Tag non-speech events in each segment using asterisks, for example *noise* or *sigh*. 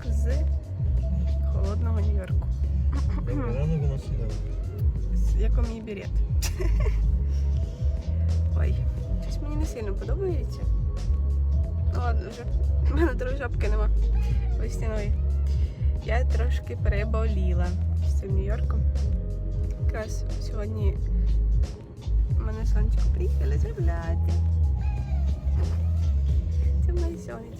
ранок з холодного Нью-Йорку. Ранок у нас. Як у мій берет. *laughs* Ой, щось мені не сильно подобається. Ну ладно вже. У мене другої шапки нема весняної. Я трошки переболіла з цим Нью-Йорком. Якраз сьогодні мене сонечко приїхали зробляти. Це моє сонечко.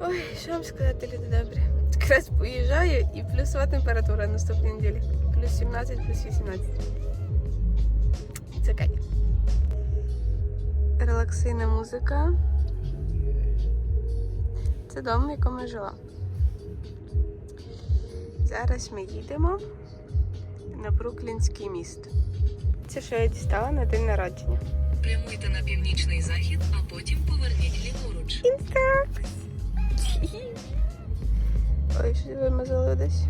Ой, що вам сказати, люди добрі. Якраз поїжджаю і плюсова температура наступної неділі. Плюс 17, плюс 18. Це кайф. Релаксійна музика. Це дом, в якому я жила. Зараз ми їдемо на Бруклінський міст. Це що я дістала на день народження. Прямуйте на північний захід, а потім поверніть ліворуч. Інстакс. Ой, що вимазали десь.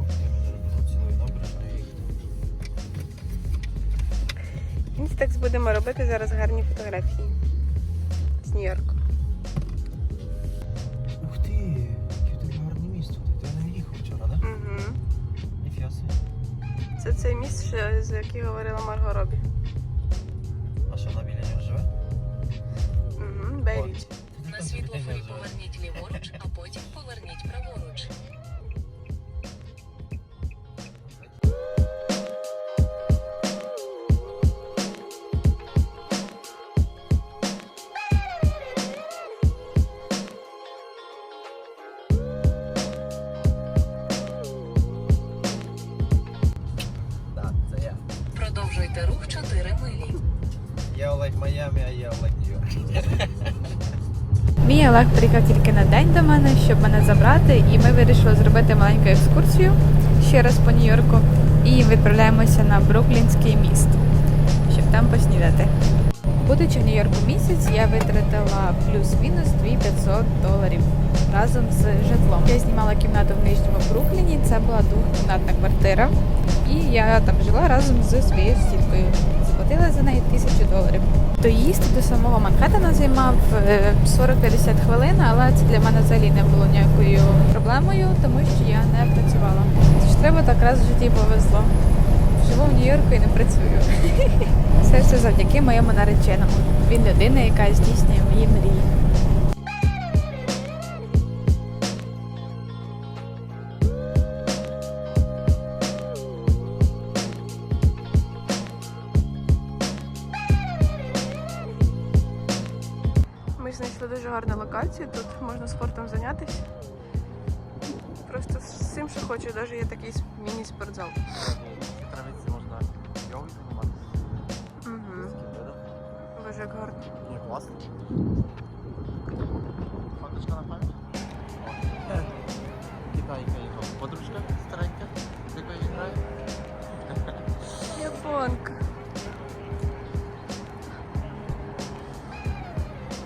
Ух ти, ми зараз будемо цілою набережною їхати. Інстакс будемо робити зараз гарні фотографії з Нью-Йорку. Ух ти, яке тобі гарне місто. Ти не їхав вчора, так? Угу. Ніфіга собі. Це цей міст, що, за який говорила Марго Робі. А що, вона біля нього живе? Угу, Бейріч. Світлофорі поверніть ліворуч, а потім поверніть праворуч. Олег приїхав тільки на день до мене, щоб мене забрати, і ми вирішили зробити маленьку екскурсію ще раз по Нью-Йорку і відправляємося на Бруклінський міст, щоб там поснідати. Будучи в Нью-Йорку місяць, я витратила плюс-мінус 2500 доларів разом з житлом. Я знімала кімнату в нижньому Брукліні. Це була двохкімнатна квартира, і я там жила разом з своєю сусідкою. Заплатила за неї тисячу доларів. Доїзд до самого Манхеттена займав е, 40-50 хвилин, але це для мене взагалі не було ніякою проблемою, тому що я не працювала. Тож треба так раз в житті повезло. Живу в Нью-Йорку і не працюю. *laughs* Це все завдяки моєму нареченому. Він людина, яка здійснює мої мрії. Знайшли дуже гарну локацію. Тут можна спортом зайнятися. Просто з цим, що хочу, навіть є такий міні-спортзал. Травиці можна йогою займатися. Угу. Боже, як гарно. Ні, класно. Фоточка на пам'ять? Китайка його. Подружка старенька, з якою він грає.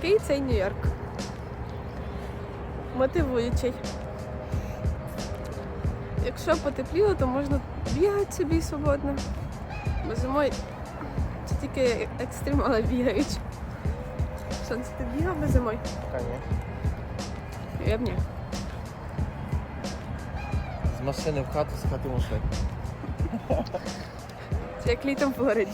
Який цей Нью-Йорк? Мотивуючий. Якщо потепліло, то можна бігати собі свободно. Бо зимою це тільки екстремали бігають. Сонце ти бігав би зимою? Конечно. Я б ні. З машини в хату, з хати в машину. Це як літом в Флориді.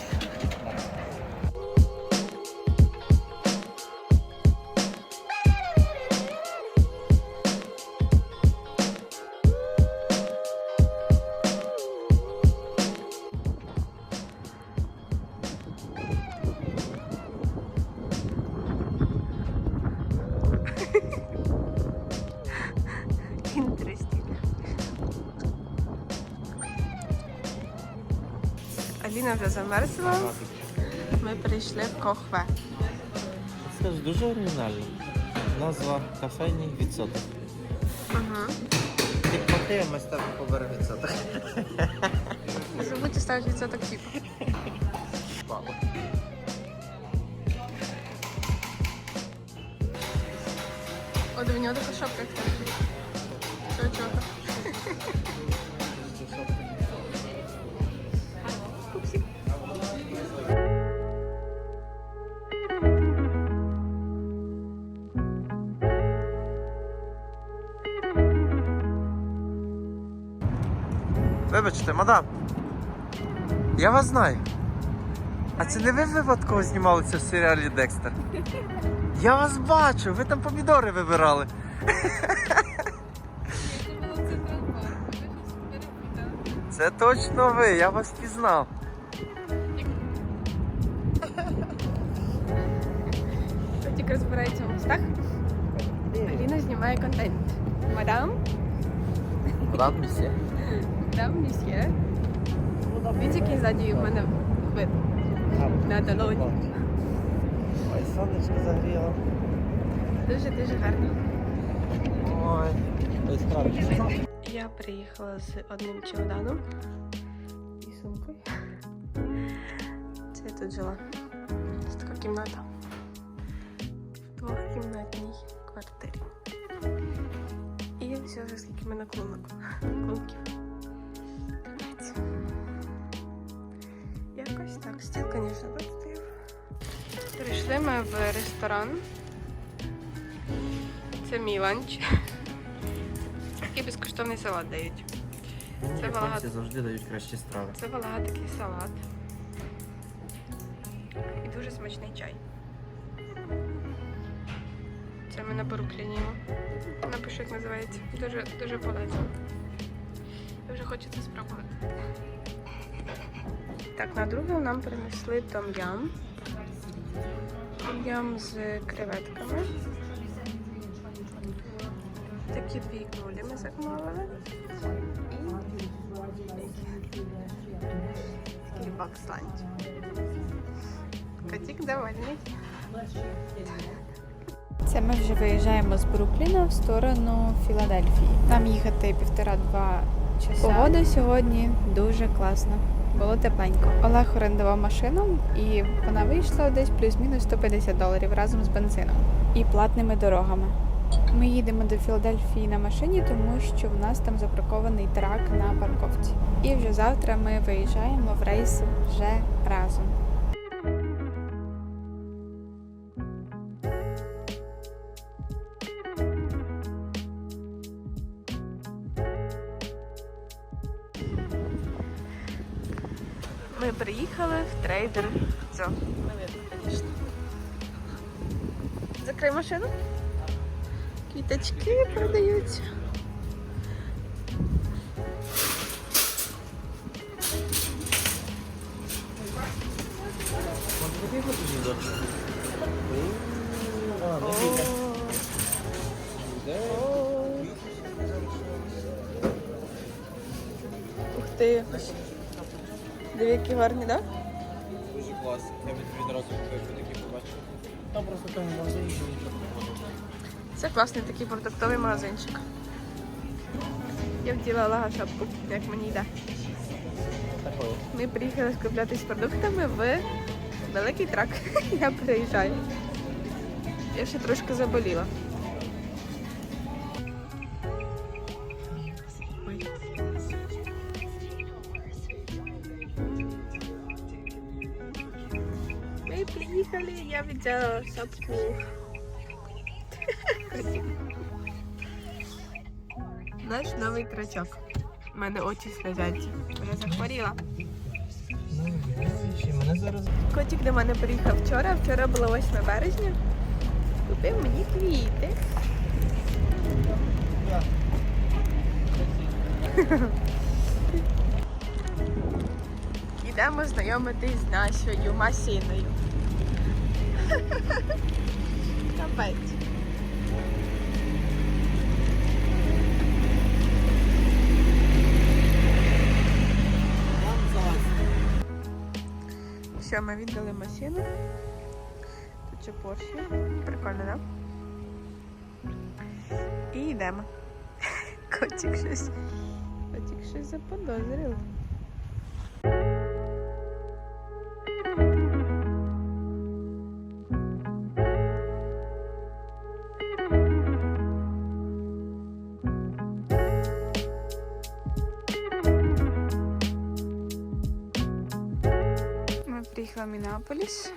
Замерзла. Ми прийшли в Кохве. Скажи, дуже оригінально. Назва кафейні відсоток. Угу. Ти плати, ми з тебе поберемо відсоток. Не забудьте ставити відсоток типу. От у нього така шапка. як Вибачте, мадам. Я вас знаю. А це не ви випадково знімалися в серіалі Декстер? Я вас бачу, ви там помідори вибирали. Це точно ви, я вас пізнав. Котик розбирається в мостах. Аліна знімає контент. Мадам, Мадам місія. Мадам, місьє. Дивіться, який ззаді в мене вид на долоні. Ой, сонечко загріло. Дуже-дуже гарно. Ой, ось правда. Я приїхала з одним чемоданом і сумкою. Це я тут жила. Ось така кімната. В двохкімнатній квартирі. І все скільки в мене клунок. Клунків. Так. Стіл, звісно, тут стояв. Прийшли ми в ресторан. Це мій ланч. Такий безкоштовний салат дають. Це багато. завжди дають кращі страви. Це валага такий салат. І дуже смачний чай. Це ми на Брукліні. Напишу, як називається. Дуже, дуже полезно. Я вже хочу це спробувати. Так, на друге нам принесли том-ям. З креветками. Такі дві кнулі ми замовили. І баксланч. Котик довольний. Це ми вже виїжджаємо з Брукліна в сторону Філадельфії. Нам їхати півтора-два часа. Погода сьогодні дуже класна. Було тепленько. Олег орендував машину, і вона вийшла десь плюс-мінус 150 доларів разом з бензином і платними дорогами. Ми їдемо до Філадельфії на машині, тому що в нас там запаркований трак на парковці. І вже завтра ми виїжджаємо в рейс вже разом. Ми приїхали в трейдер. Видно, звісно. Закрий машину. Квіточки продаються. Ух Які гарні, так? Дуже класно. Я би тобі одразу купив, такі побачив. Там просто там магазин нічого Це класний такий продуктовий магазинчик. Я вділа лага шапку, як мені йде. Ми приїхали скуплятись продуктами в великий трак. *laughs* Я переїжджаю. Я ще трошки заболіла. Я шапку. Наш новий трачок. У мене очі сльозяться. Я захворіла. Котик до мене приїхав вчора. Вчора було 8 березня. Купив мені квіти. Йдемо знайомитись з нашою масіною. Капець. Все, ми віддали машину. Тут ще Порші. Прикольно, так? І йдемо. *laughs* Котик щось. Котик щось заподозрив. Мінеаполіс.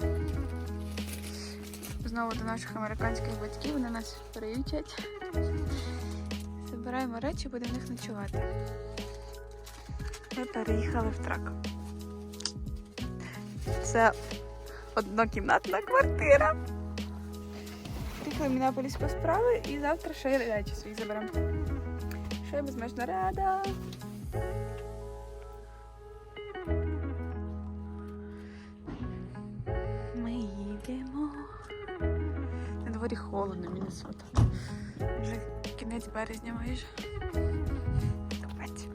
Знову до наших американських батьків. Вони нас приютять. Забираємо речі, будемо в них ночувати. Ми переїхали в трак. Це однокімнатна квартира. Приїхали в Мінаполіс по справи і завтра ще речі свої заберемо. Що я безмежно рада. березня майже. Капець.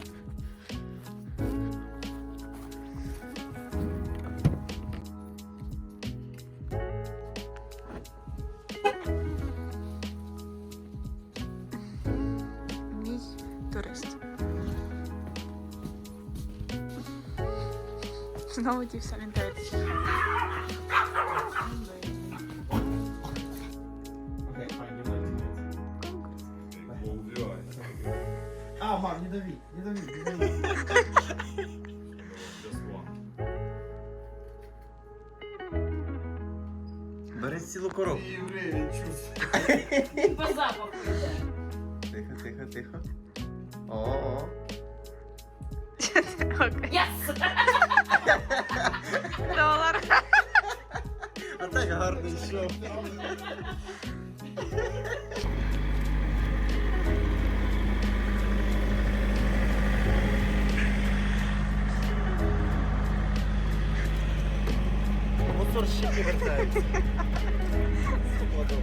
Мій турист. Знову ті самі дави, не дави, не дави. Бери цілу коробку. По запаху 恐ろしいけどさ。そこはどう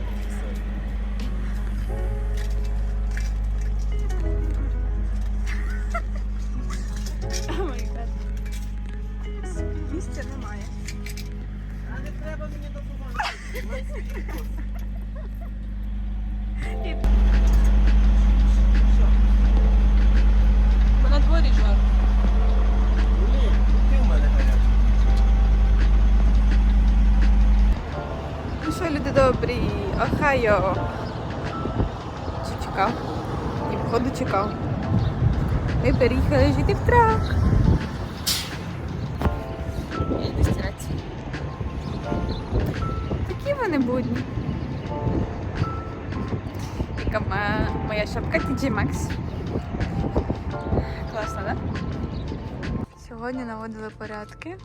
Чи чекав? І походу чекав. Ми переїхали жити в трак. Такі вони будні. Яка моя, шапка TJ Maxx. Класно? Да? Сьогодні наводили порядки.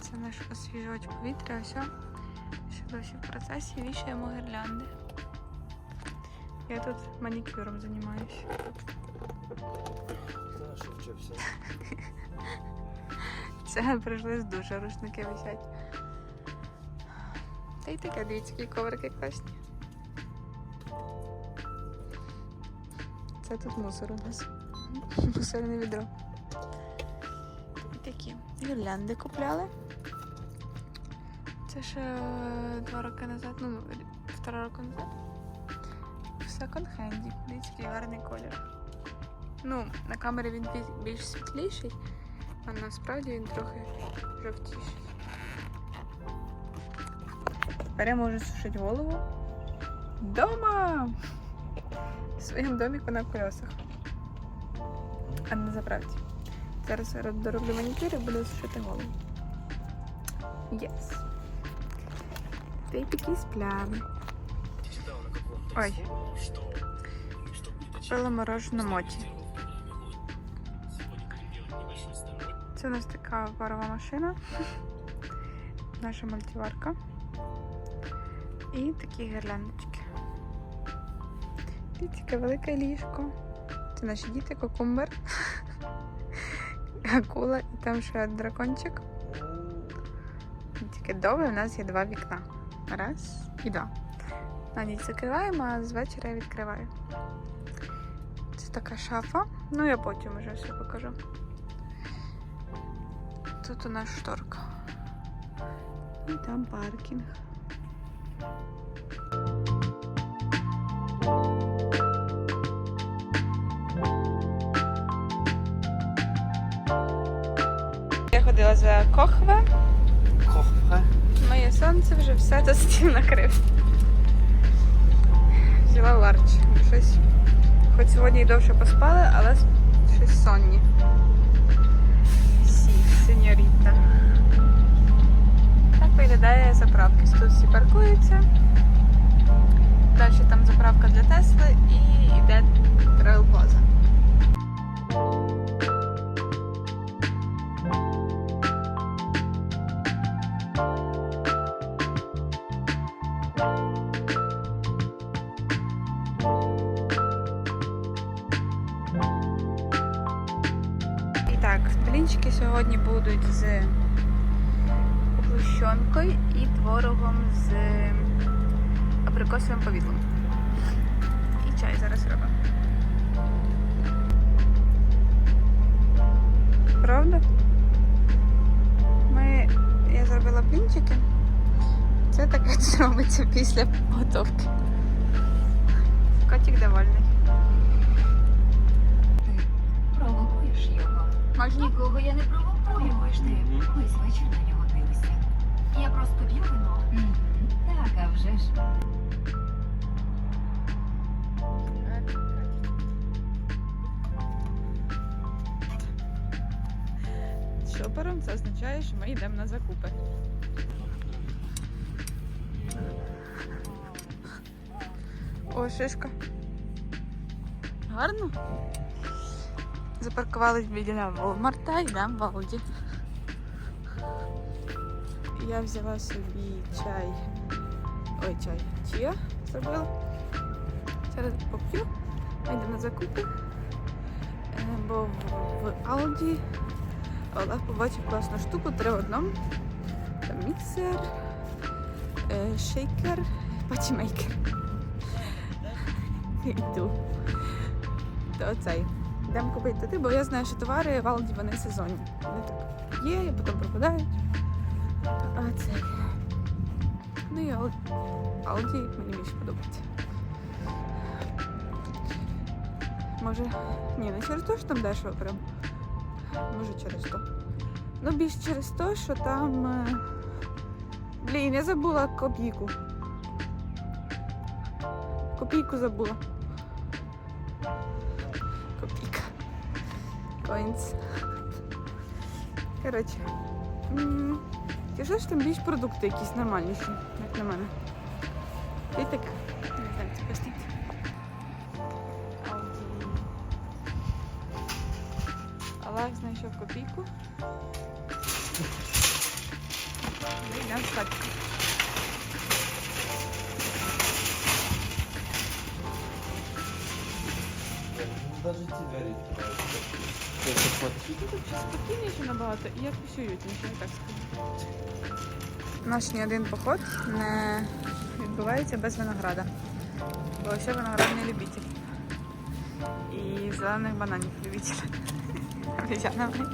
Це наш освіжувач повітря, все. Досі в процесі вішаємо гірлянди. Я тут манікюром займаюся. Це прийшли з душа, рушники висять. Та й таке, дивіться, які коврики класні. Це тут мусор у нас. Мусорне відро. І такі гірлянди купляли. Це ще е, два роки назад, ну, півтора року назад. В секонд-хенді. Дивіться, гарний колір. Ну, на камері він більш світліший, а насправді він трохи жовтіший. Тепер я можу сушити голову вдома! В своєму доміку на колесах. А не на заправці. Зараз я дороблю манікюр і буду сушити голову. Єс. Та й такі. Ой. Купила морожену моті. Це у нас така парова машина. Наша мультиварка. І такі гірляндочки. І таке велике ліжко. Це наші діти, кокумбер. *laughs* Акула і там ще дракончик. Таке довге у нас є два вікна. Раз і два. На ніч закриваємо, а з вечора я відкриваю. Це така шафа. Ну я потім вже все покажу. Тут у нас шторка. І там паркінг. Я ходила за кохве. Кохфе. Моє сонце вже все до стіл накрив. Взяла ларч. Щось. Хоч сьогодні і довше поспали, але щось сонні. Сі, сеньоріта. Так виглядає заправки. Тут всі паркуються. Далі там заправка для Тесли і йде трейлплаза. Гущонкою і творогом з абрикосовим повідлом. І чай зараз робимо. Правда? Ми... Я зробила блінчики. Це таке *laughs* робиться після готовки. Котик довольний. Ти Провокуєш його. Можна? Нікого я не провокую, ти весь вечір на нього. Я просто п'ю вино. Так, а вже ж. Шопером це означає, що ми йдемо на закупи. О, шишка. Гарно. Запаркувались біля Волмарта, йдемо в Алді. Я взяла собі чай. Ой, чай. Чия зробила. Зараз поп'ю. Йдемо на закупи. Е, Бо в- в Алді Олег побачив класну штуку, три в одному. Там міксер, е, шейкер, патчмейкер. Йду. *laughs* То оцей. Йдемо купити туди, бо я знаю, що товари в Алді вони сезонні. Вони так є, потім пропадають. Цей. Ну і Ал- Алді мені більше подобається. Може, ні, не через те, що там дешево прям. Може через то. Ну, більш через те, що там. е, Блін, я забула копійку. Копійку забула. Копійка. Коінс. Коротше. М, Я ж більш продукти якісь нормальніші, як на мене. І таке. Не знаю, це. Алді. Олег знайшов копійку. Ми йдемо хатку. Навіть ці двері Тут спокійніше набагато і якось уютніше, я так скажу. Наш ні один поход не відбувається без винограда. Бо ще виноградний любитель. І зелених бананів любитель. *laughs* Обіцяна моя.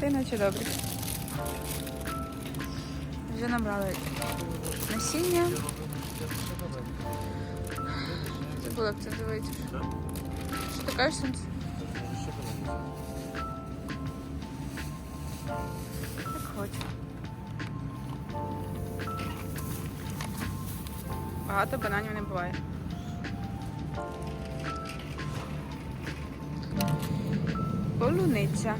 Це наче добре. Вже набрали насіння. Забула, як це називається. Ти? Як хочу. Багато бананів не буває. Полуниця.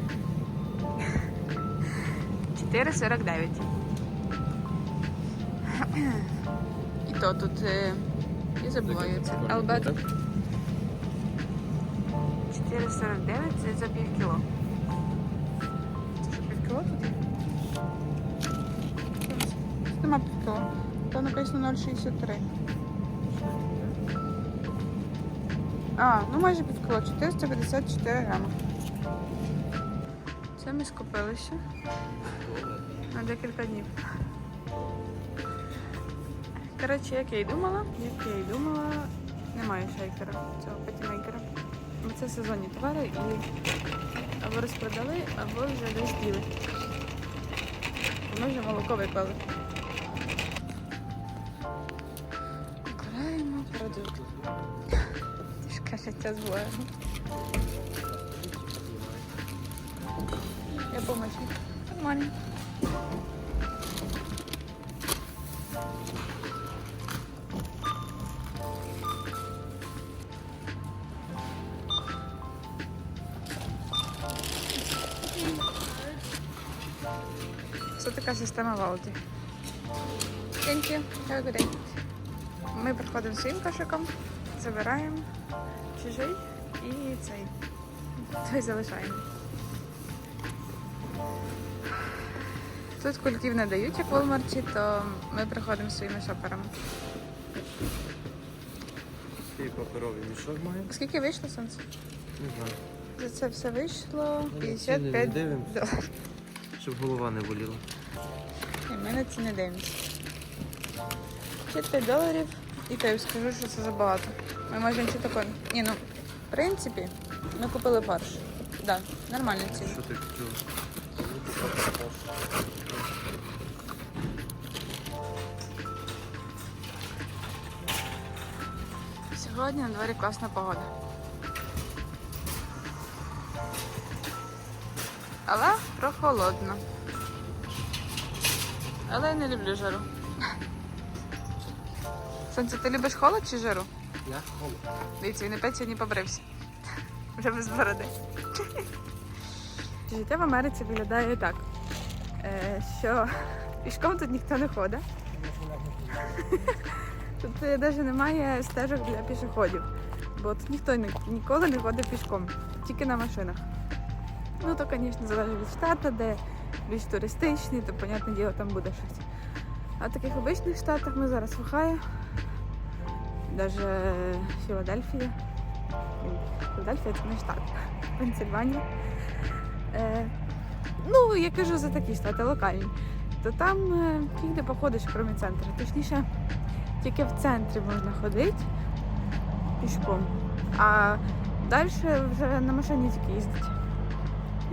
4,49. І то тут. е, Я забуваю це. Албет. 4,49 це за пів кіло. Це що пів кіло тут? Нема пів кіло. Там написано 0,63. А, ну майже пів кіло, 454 грами. Це ми скупилися на декілька днів. Коротше, як я і думала, як я і думала, немає шейкера цього патімейкера. Це сезонні товари і або розпродали, або вже десь діли. Ми вже молоко виклали. Викладаємо продукт. Тяжке життя з. Я помочник. Нормально. Це Валді. Thank you. Have a good day. Ми приходимо своїм кошиком, забираємо чужий і цей. Той залишаємо. Тут кульків не дають, як в Walmart, то ми приходимо своїми шоперами. Такий паперовий мішок має. Скільки вийшло сонце? Не знаю. За це все вийшло 55 дивимося. доларів. Щоб голова не боліла. Ми на ці не дивимося. 55 доларів. І то я скажу, що це забагато. Ми можемо чи тако. Ні, ну, в принципі, ми купили фарш. Так, да, нормальна ціна. Що ти хотіла? Сьогодні на дворі класна погода. Але прохолодно. Але я не люблю жару. Сонце, ти любиш холод чи жару? Я холод. Дивіться, він опять сьогодні побрився. Вже без бороди. Життя в Америці виглядає так, е, що пішком тут ніхто не ходить. Тут навіть немає стежок для пішоходів, бо тут ніхто ніколи не ходить пішком, тільки на машинах. Ну, то, звісно, залежить від штату, де більш туристичний, то, понятне діло, там буде щось. А в таких обичних штатах ми зараз в Ohio, навіть Філадельфія. Філадельфія це не штат, *laughs* Пенсильванія. Е, ну, я кажу за такі штати локальні. То там е, не походиш, крім центру. Точніше, тільки в центрі можна ходити пішком, а далі вже на машині тільки їздить.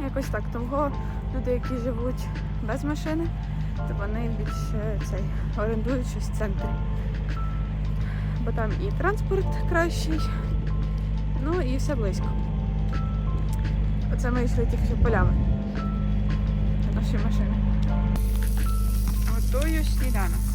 Якось так. Того люди, які живуть без машини, то вони більше цей орендують щось в центрі. Бо там і транспорт кращий, ну і все близько. Оце ми йшли тільки полями. на наші машини. Готую сніданок.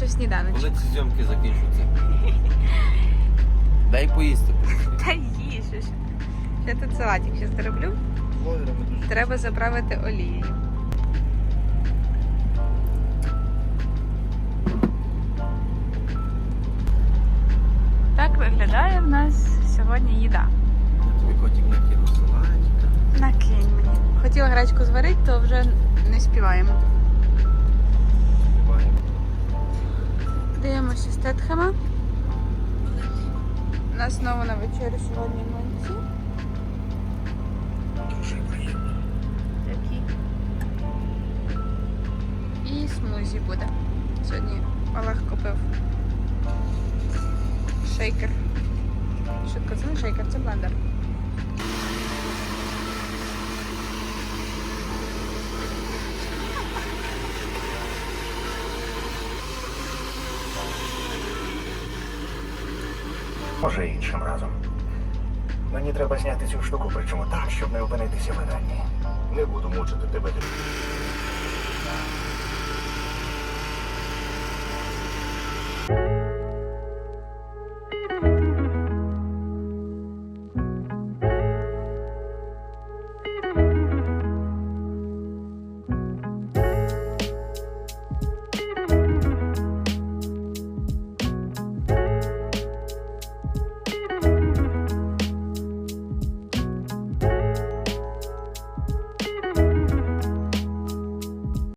Вийшов сніданок. Коли ці зйомки закінчуються? Дай поїсти. *laughs* Та їжеш. Я тут салатик зараз зроблю. Треба заправити олією. Так виглядає в нас сьогодні їда. Я тобі котик накину салатика. Накинь мені. Хотіла гречку зварити, то вже не співаємо. Дивимося Стетхема. У нас знову на вечерю сьогодні млинці. Дуже приємно. Такі. І смузі буде. Сьогодні Олег купив шейкер. Швидко, це не шейкер, це блендер. Може, іншим разом. Мені треба зняти цю штуку, причому так, щоб не опинитися в виданні. Не буду мучити тебе.